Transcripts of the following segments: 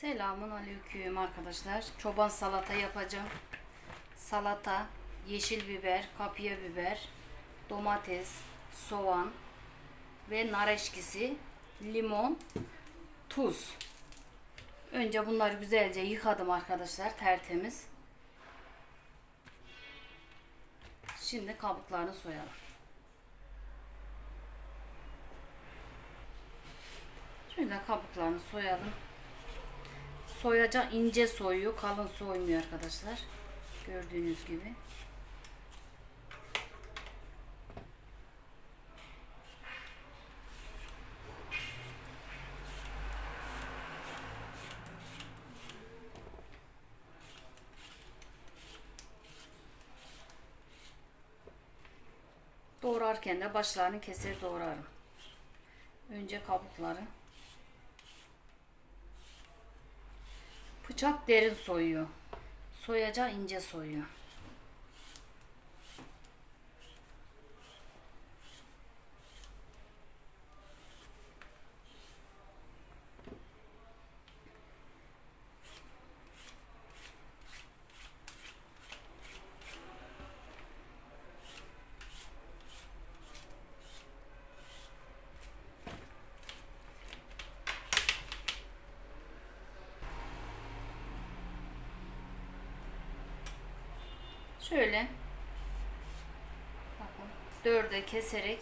Selamun aleyküm arkadaşlar. Çoban salata yapacağım. Salata, yeşil biber, kapya biber, domates, soğan ve nar eşkisi, limon, tuz. Önce bunları güzelce yıkadım arkadaşlar tertemiz. Şimdi kabuklarını soyalım. Şöyle kabuklarını soyalım. Soyaca ince soyuyor, kalın soymuyor arkadaşlar. Gördüğünüz gibi. Doğrarken de başlarını keser doğrarım. Önce kabukları. Bıçak derin soyuyor. Soyaca ince soyuyor. Şöyle dörde keserek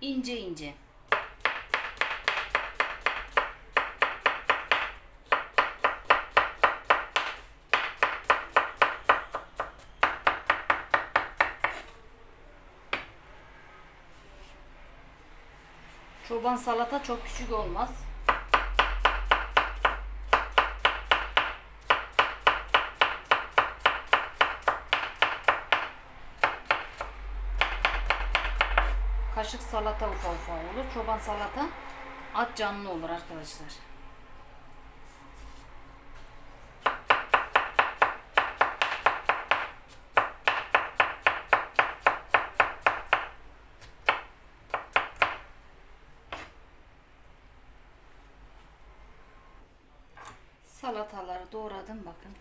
ince ince Çoban salata çok küçük olmaz. Kaşık salata ufa ufa olur. Çoban salata at canlı olur arkadaşlar. Salataları doğradım bakın.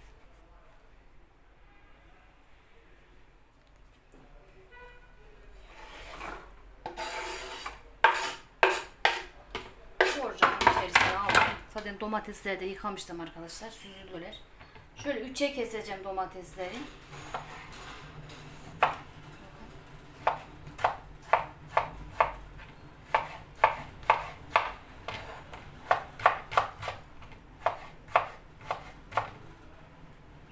Zaten domatesleri de yıkamıştım arkadaşlar. Süzüldüler. Şöyle üçe keseceğim domatesleri.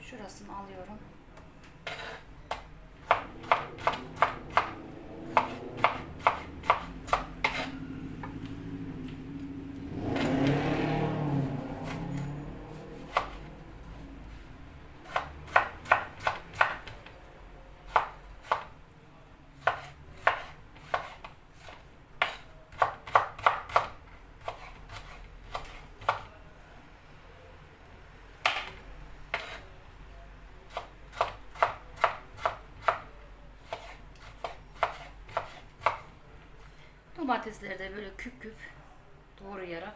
Şurasını alıyorum. Domatesleri de böyle küp küp doğrayarak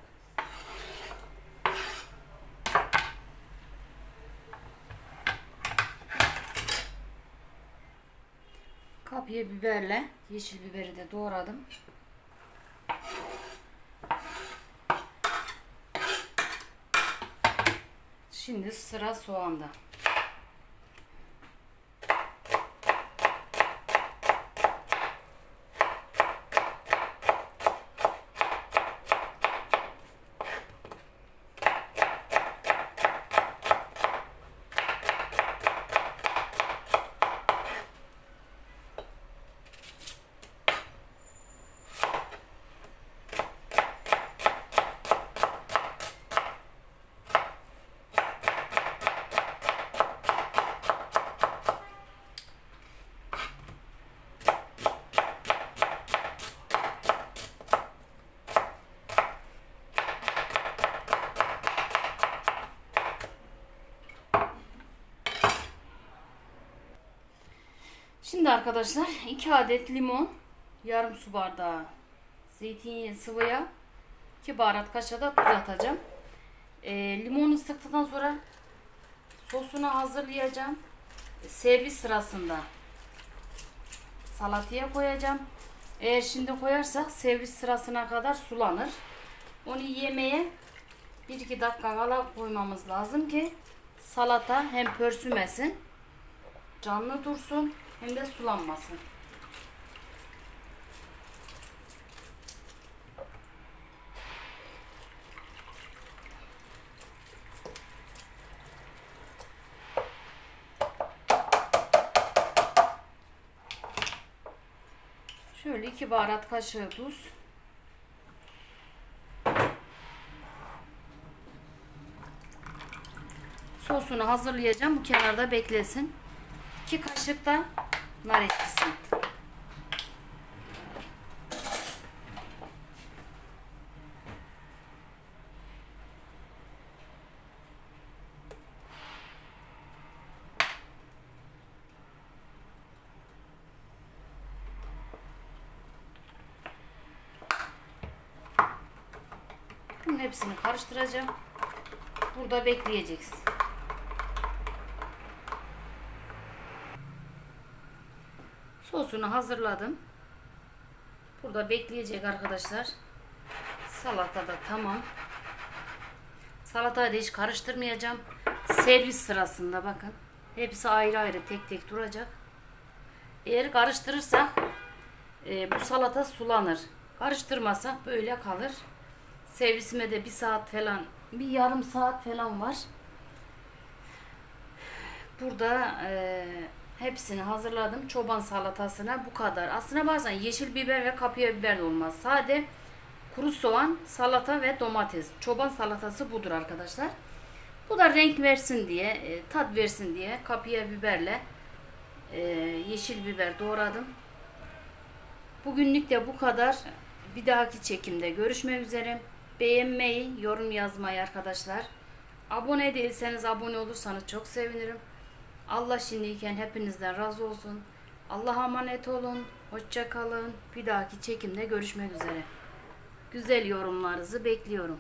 kapya biberle yeşil biberi de doğradım. Şimdi sıra soğanda. Şimdi arkadaşlar 2 adet limon, yarım su bardağı zeytinyağı sıvıya, 2 baharat kaşığı da tuz atacağım. E, limonu sıktıktan sonra sosunu hazırlayacağım. Servis sırasında salataya koyacağım. Eğer şimdi koyarsak servis sırasına kadar sulanır. Onu yemeğe 1-2 dakika kala koymamız lazım ki salata hem pörsümesin, canlı dursun hem de sulanmasın. Şöyle iki baharat kaşığı tuz. Sosunu hazırlayacağım. Bu kenarda beklesin. 2 kaşık da nar ekşisi. Bunun hepsini karıştıracağım. Burada bekleyeceksin. Sosunu hazırladım. Burada bekleyecek arkadaşlar. Salata da tamam. Salatayı da hiç karıştırmayacağım. Servis sırasında bakın. Hepsi ayrı ayrı tek tek duracak. Eğer karıştırırsak e, bu salata sulanır. Karıştırmasak böyle kalır. Servisime de bir saat falan, bir yarım saat falan var. Burada e, hepsini hazırladım. Çoban salatasına bu kadar. Aslına bazen yeşil biber ve kapya biber de olmaz. Sade kuru soğan, salata ve domates. Çoban salatası budur arkadaşlar. Bu da renk versin diye, e, tat versin diye kapya biberle e, yeşil biber doğradım. Bugünlük de bu kadar. Bir dahaki çekimde görüşmek üzere. Beğenmeyi, yorum yazmayı arkadaşlar. Abone değilseniz abone olursanız çok sevinirim. Allah şimdiyken hepinizden razı olsun. Allah'a emanet olun. Hoşça kalın. Bir dahaki çekimde görüşmek üzere. Güzel yorumlarınızı bekliyorum.